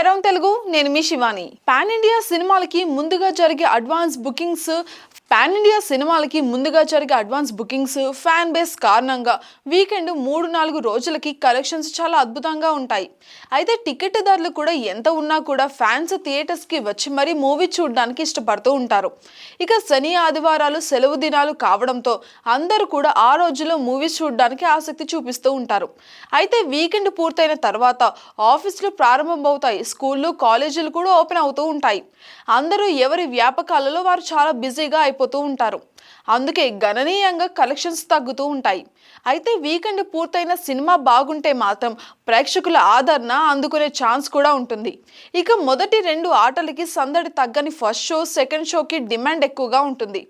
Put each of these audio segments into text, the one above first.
Around Telugu నేను మీ Shivani. Pan India సినిమాలకి ముందుగా జరిగే అడ్వాన్స్ బుకింగ్స్ పాన్ ఇండియా సినిమాలకి ముందుగా జరిగే అడ్వాన్స్ బుకింగ్స్ ఫ్యాన్ బేస్ కారణంగా వీకెండ్ మూడు నాలుగు రోజులకి కలెక్షన్స్ చాలా అద్భుతంగా ఉంటాయి. అయితే టికెట్ ధరలు కూడా ఎంత ఉన్నా కూడా ఫ్యాన్స్ థియేటర్స్కి వచ్చి మరీ మూవీ చూడడానికి ఇష్టపడుతూ ఉంటారు. ఇక శని ఆదివారాలు సెలవు దినాలు కావడంతో అందరూ కూడా ఆ రోజుల్లో మూవీస్ చూడడానికి ఆసక్తి చూపిస్తూ ఉంటారు. అయితే వీకెండ్ పూర్తయిన తర్వాత ఆఫీసులు ప్రారంభమవుతాయి. స్కూళ్ళు కాలేజీలు కూడా ఓపెన్ అవుతూ ఉంటాయి. అందరూ ఎవరి వ్యాపకాలలో వారు చాలా బిజీగా అయిపోతూ ఉంటారు. అందుకే గణనీయంగా కలెక్షన్స్ తగ్గుతూ ఉంటాయి. అయితే వీకెండ్ పూర్తయిన సినిమా బాగుంటే మాత్రం ప్రేక్షకుల ఆదరణ అందుకునే ఛాన్స్ కూడా ఉంటుంది. ఇక మొదటి రెండు ఆటలకి సందడి తగ్గని ఫస్ట్ షో సెకండ్ షోకి డిమాండ్ ఎక్కువగా ఉంటుంది.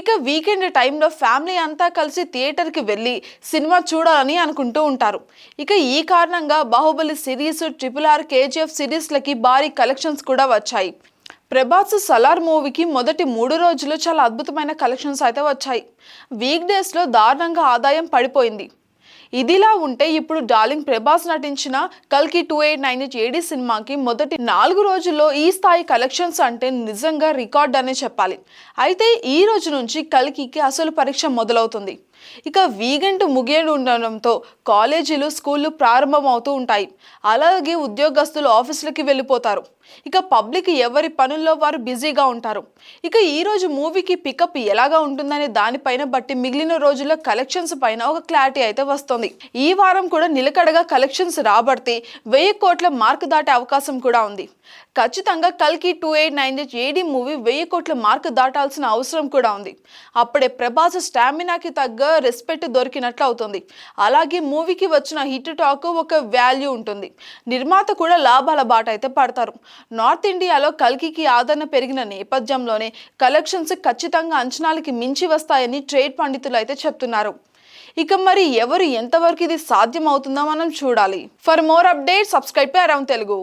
ఇక వీకెండ్ టైంలో ఫ్యామిలీ అంతా కలిసి థియేటర్కి వెళ్ళి సినిమా చూడాలని అనుకుంటూ ఉంటారు. ఇక ఈ కారణంగా Baahubali series triple R KGF సిరీస్లకి భారీ కలెక్షన్స్ కూడా వచ్చాయి. ప్రభాస్ సలార్ మూవీకి మొదటి మూడు రోజులు చాలా అద్భుతమైన కలెక్షన్స్ అయితే వచ్చాయి. వీక్ డేస్లో దారుణంగా ఆదాయం పడిపోయింది. ఇదిలా ఉంటే ఇప్పుడు డార్లింగ్ ప్రభాస్ నటించిన కల్కి two eight nine eight AD సినిమాకి మొదటి నాలుగు రోజుల్లో ఈ స్థాయి కలెక్షన్స్ అంటే నిజంగా రికార్డ్ అనే చెప్పాలి. అయితే ఈ రోజు నుంచి కల్కికి అసలు పరీక్ష మొదలవుతుంది. ఇక వీకెండ్ ముగియడు ఉండడంతో కాలేజీలు స్కూళ్ళు ప్రారంభం అవుతూ ఉంటాయి. అలాగే ఉద్యోగస్తులు ఆఫీసులకి వెళ్ళిపోతారు. ఇక పబ్లిక్ ఎవరి పనుల్లో వారు బిజీగా ఉంటారు. ఇక ఈరోజు మూవీకి పికప్ ఎలాగా ఉంటుందనే దానిపైన బట్టి మిగిలిన రోజుల్లో కలెక్షన్స్ పైన ఒక క్లారిటీ అయితే వస్తుంది. ఈ వారం కూడా నిలకడగా కలెక్షన్స్ రాబడితే వెయ్యి కోట్ల మార్క్ దాటే అవకాశం కూడా ఉంది. ఖచ్చితంగా కల్కి two eight nine eight AD movie వెయ్యి కోట్ల మార్క్ దాటాల్సిన అవసరం కూడా ఉంది. అప్పుడే ప్రభాస్ స్టామినాకి తగ్గ రెస్పెక్ట్ దొరికినట్లు అవుతుంది. అలాగే మూవీకి వచ్చిన హిట్ టాక్ ఒక వాల్యూ ఉంటుంది. నిర్మాత కూడా లాభాల బాట అయితే పడతారు. నార్త్ ఇండియాలో కల్కికి ఆదరణ పెరిగిన నేపథ్యంలోనే కలెక్షన్స్ ఖచ్చితంగా అంచనాలకి మించి వస్తాయని ట్రేడ్ పండితులు అయితే చెప్తున్నారు. ఇక మరి ఎవరు ఎంతవరకు ఇది సాధ్యం అవుతుందో మనం చూడాలి. For more update subscribe around Telugu